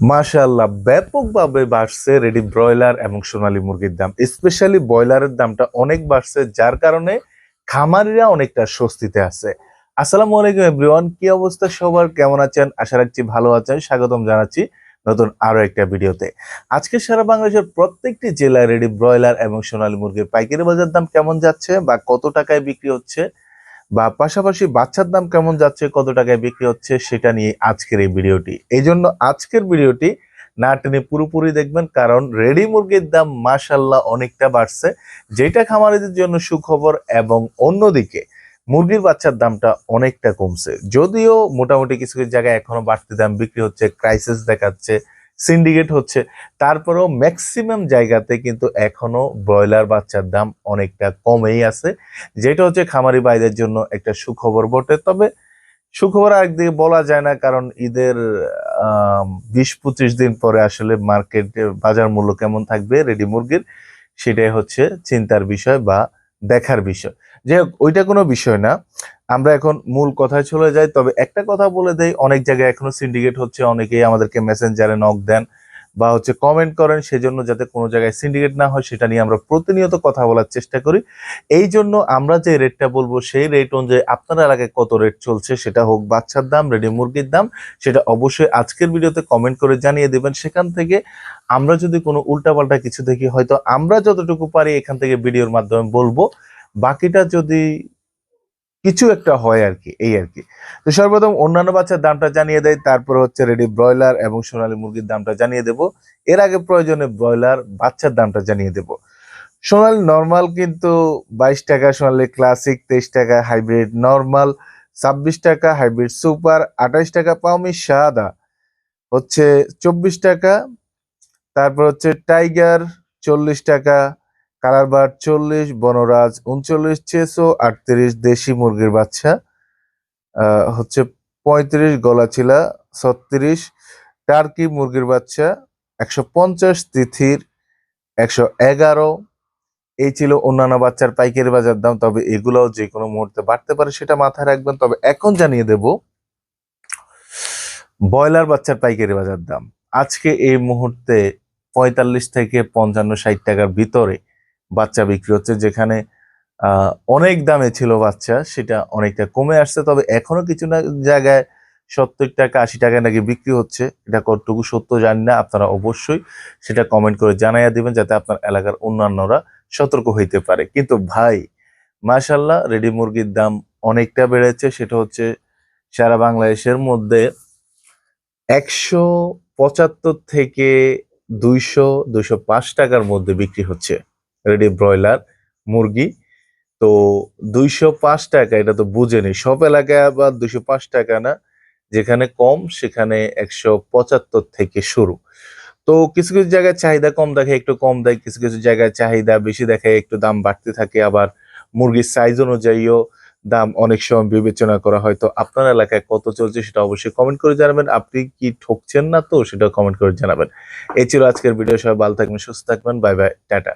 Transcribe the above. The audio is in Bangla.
মাশাআল্লাহ, ব্যাপকভাবে বাড়ছে রেডি ব্রয়লার এবং সোনালী মুরগির দাম। স্পেশালি ব্রয়লারের দামটা অনেক বাড়ছে, যার কারণে খামারিরা অনেকটা স্বস্তিতে আছে। আসসালামু আলাইকুম এভরিওয়ান কি অবস্থা সবার? কেমন আছেন? আশা রাখছি ভালো আছেন। স্বাগতম জানাচ্ছি নতুন আরও একটা ভিডিওতে। আজকে সারা বাংলাদেশের প্রত্যেকটি জেলায় রেডি ব্রয়লার এবং সোনালী মুরগির পাইকারি বাজার দাম কেমন যাচ্ছে বা কত টাকায় বিক্রি হচ্ছে? বা পাশাপাশি বাচ্চার দাম কেমন যাচ্ছে, কত টাকায় বিক্রি হচ্ছে, সেটা নিয়ে আজকের এই ভিডিওটি। এই জন্য আজকের ভিডিওটি না টেনে পুরোপুরি দেখবেন, কারণ রেডি মুরগির দাম মাসাল্লাহ অনেকটা বাড়ছে। যেটা খামারিদের জন্য সুখবর এবং অন্যদিকে মুরগির বাচ্চার দামটা অনেকটা কমছে। যদিও মোটামুটি কিছু কিছু জায়গায় এখনও বাড়তি দাম বিক্রি হচ্ছে ক্রাইসিস দেখাচ্ছে সিন্ডিকেট হচ্ছে। তারপরেও ম্যাক্সিমাম জায়গাতে কিন্তু এখনও ব্রয়লার বাচ্চার দাম অনেকটা কমেই আছে, যেটা হচ্ছে খামারি ভাইদের জন্য একটা সুখবর বটে। তবে সুখবর একদিকে বলা যায় না, কারণ ঈদের বিশ পঁচিশ দিন পরে আসলে মার্কেটে বাজার মূল্য কেমন থাকবে রেডি মুরগির, সেটাই হচ্ছে চিন্তার বিষয় বা দেখার বিষয়। যে ওইটা কোনো বিষয় না। আমরা এখন মূল কথায় চলে যাই, তবে একটা কথা বলে দেই, অনেক জায়গায় এখনও সিন্ডিকেট হচ্ছে, অনেকেই আমাদেরকে মেসেঞ্জারে নক দেন। বা হচ্ছে কমেন্ট করেন, সেজন্য যাতে কোনো জায়গায় সিন্ডিকেট না হয়, সেটা নিয়ে আমরা প্রতিনিয়ত কথা বলার চেষ্টা করি। এই জন্য আমরা যে রেটটা বলব, সেই রেট অনুযায়ী আপনার এলাকায় কত রেট চলছে, সেটা হোক বাচ্চার দাম রেডি মুরগির দাম, সেটা অবশ্যই আজকের ভিডিওতে কমেন্ট করে জানিয়ে দেবেন। সেখান থেকে আমরা যদি কোনো উল্টাপাল্টা কিছু দেখি, হয়তো আমরা যতটুকু পারি এখান থেকে ভিডিওর মাধ্যমে বলব। বাকিটা যদি কিছু একটা হয় আর কি, এই আর কি। তো সর্বপ্রথম অন্যান্য বাচ্চার দামটা জানিয়ে দেয় তারপর হচ্ছে রেডি ব্রয়লার এবং সোনালী মুরগির দামটা জানিয়ে দেব। এর আগে প্রয়োজনে ব্রয়লার বাচ্চার দামটা জানিয়ে দেব। সোনালী নর্মাল কিন্তু বাইশ টাকা, সোনালী ক্লাসিক তেইশ টাকা হাইব্রিড নর্মাল ছাব্বিশ টাকা হাইব্রিড সুপার আঠাইশ টাকা, পাওমি সাদা হচ্ছে চব্বিশ টাকা, তারপর হচ্ছে টাইগার চল্লিশ টাকা কালার বার চল্লিশ, বনরাজ উনচল্লিশ, চেসো আটত্রিশ, দেশি মুরগির বাচ্চা হচ্ছে পঁয়ত্রিশ, গলাচিলা ছত্রিশ, টার্কি মুরগির বাচ্চা একশো পঞ্চাশ, তিথির একশো এগারো। এই ছিল অন্যান্য বাচ্চার পাইকারি বাজার দাম, তবে এগুলোও যে কোনো মুহূর্তে বাড়তে পারে সেটা মাথায় রাখবেন। তবে এখন জানিয়ে দেব ব্রয়লার বাচ্চার পাইকারি বাজার দাম। আজকে এই মুহূর্তে পঁয়তাল্লিশ থেকে পঞ্চান্ন, ষাট টাকার ভিতরে বাচ্চা বিক্রি হচ্ছে, যেখানে অনেক দামে ছিল বাচ্চা, সেটা অনেকটা কমে আসছে, তবে এখনও কিছু না, জায়গায় সত্তর টাকা, আশি টাকা নাকি বিক্রি হচ্ছে। এটা কতটুকু সত্য জানি না, আপনারা অবশ্যই সেটা কমেন্ট করে জানাইয়া দিবেন, যাতে আপনার এলাকার অন্যান্যরা সতর্ক হইতে পারে। কিন্তু ভাই মাশাল্লাহ রেডি মুরগির দাম অনেকটা বেড়েছে, সেটা হচ্ছে সারা বাংলাদেশের মধ্যে একশো পঁচাত্তর থেকে দুইশো দুইশো পাঁচ টাকার মধ্যে বিক্রি হচ্ছে। রেডি ব্রয়লার, মুরগি। তো দুইশো পাঁচ টাকা, এটা তো বুঝেনি। সব এলাকায় আবার দুইশো পাঁচ টাকা না। যেখানে কম, সেখানে একশো পঁচাত্তর থেকে শুরু। তো কিছু কিছু জায়গায় চাহিদা কম দেখে, একটু কম দেয়। কিছু কিছু জায়গায় চাহিদা বেশি দেখে, একটু দাম বাড়তে থাকে। আবার মুরগির সাইজ অনুযায়ীও দাম অনেক সময় বিবেচনা করা হয়। তো আপনার এলাকায় কত চলছে সেটা অবশ্যই কমেন্ট করে জানাবেন। আপনি কি ঠকছেন না তো সেটা কমেন্ট করে জানাবেন। এই ছিল আজকের ভিডিও সবাই ভালো থাকবেন, সুস্থ থাকবেন। Bye bye tata.